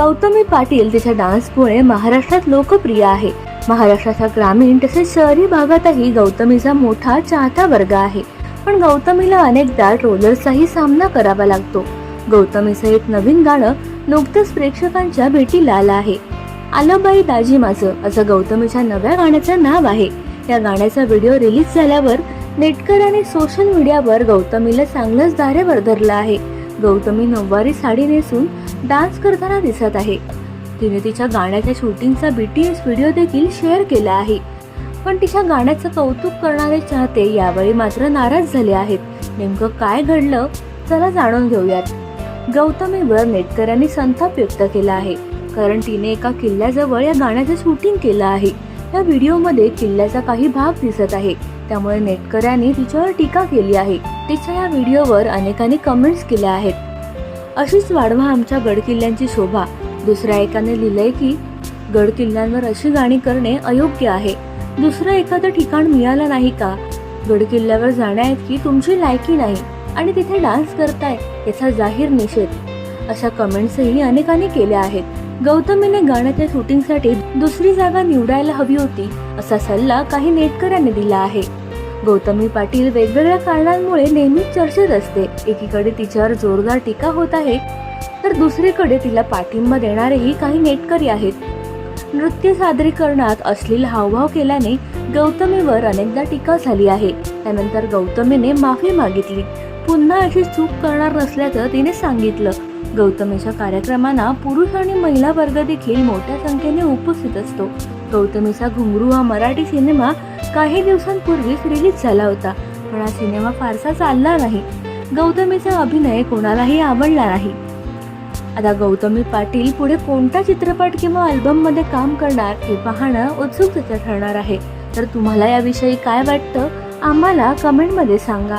गौतमी पाटील तिच्या डान्समुळे महाराष्ट्रात लोकप्रिय आहे. महाराष्ट्राच्या ग्रामीण तसेच शहरी भागातही गौतमीचा मोठा चाहता वर्ग आहे. पण गौतमीला अनेकदा ट्रोलर्सचाही सामना करावा लागतो. गौतमीचं एक नवीन गाणं नुकतंच प्रेक्षकांच्या भेटीला आलं आहे. आलंबाई दाजी माझं असं गौतमीच्या नव्या गाण्याचं नाव आहे. या गाण्याचा व्हिडिओ रिलीज झाल्यावर नेटकऱ्यांनी सोशल मीडियावर गौतमीला चांगलंच धारेवर धरलं आहे. गौतमी नऊवारी साडी नेसून डान्स करताना दिसत आहे. तिने तिच्या गाण्याच्या शूटिंगचा बीटीएस व्हिडिओ देखील शेअर केला आहे. पण तिच्या गाण्याचं कौतुक करणारे चाहते यावेळी मात्र नाराज झाले आहेत. नेमकं काय घडलं चला जाणून घेऊयात. गौतमीवर नेटकऱ्यांनी संताप व्यक्त केला आहे. कारण तिने एका किल्ल्याजवळ या गाण्याचं शूटिंग केलं आहे. या व्हिडिओमध्ये किल्ल्याचा काही भाग दिसत आहे. त्यामुळे नेटकऱ्यांनी तिच्यावर टीका केली आहे. तिच्या या व्हिडिओवर अनेकांनी कमेंट्स केल्या आहेत. अशीच वाढवा आमच्या गडकिल्ल्यांची शोभा. दुसऱ्या एकाने लिहिलंय की गडकिल्ल्यांवर अशी गाणी करणे अयोग्य आहे. दुसरं एखादं ठिकाण मिळालं नाही का? गडकिल्ल्यावर जाण्याइतकी तुमची लायकी नाही आणि तिथे डान्स करताय याचा जाहीर निषेध. अशा कमेंट्सही अनेकांनी केल्या आहेत. गौतमीने गाण्याच्या शूटिंगसाठी दुसरी जागा निवडायला हवी होती असा सल्ला काही नेटकऱ्यांनी दिला आहे. गौतमी पाटील वेगवेगळ्या कारणांमुळे नेहमीच चर्चेत असते. एकीकडे तिच्यावर जोरदार टीका होत आहे तर दुसरीकडे तिला पाठिंबा देणारेही काही नेटकरी आहेत. नृत्य सादरीकरणात अश्लील हावभाव केल्याने गौतमीवर अनेकदा टीका झाली आहे. त्यानंतर गौतमीने माफी मागितली. पुन्हा अशी चूक करणार नसल्याचं तिने सांगितलं. गौतमीच्या कार्यक्रमांना पुरुष आणि महिला वर्ग देखील मोठ्या संख्येने उपस्थित असतो. गौतमीचा घुंगरू हा मराठी सिनेमा काही दिवसांपूर्वीच रिलीज झाला होता. पण हा सिनेमा फारसा चालला नाही. गौतमीचा अभिनय कोणालाही आवडला नाही. आता गौतमी पाटील पुढे कोणता चित्रपट किंवा अल्बममध्ये काम करणार हे पाहणं उत्सुकतेचं ठरणार आहे. तर तुम्हाला याविषयी काय वाटतं आम्हाला कमेंटमध्ये सांगा.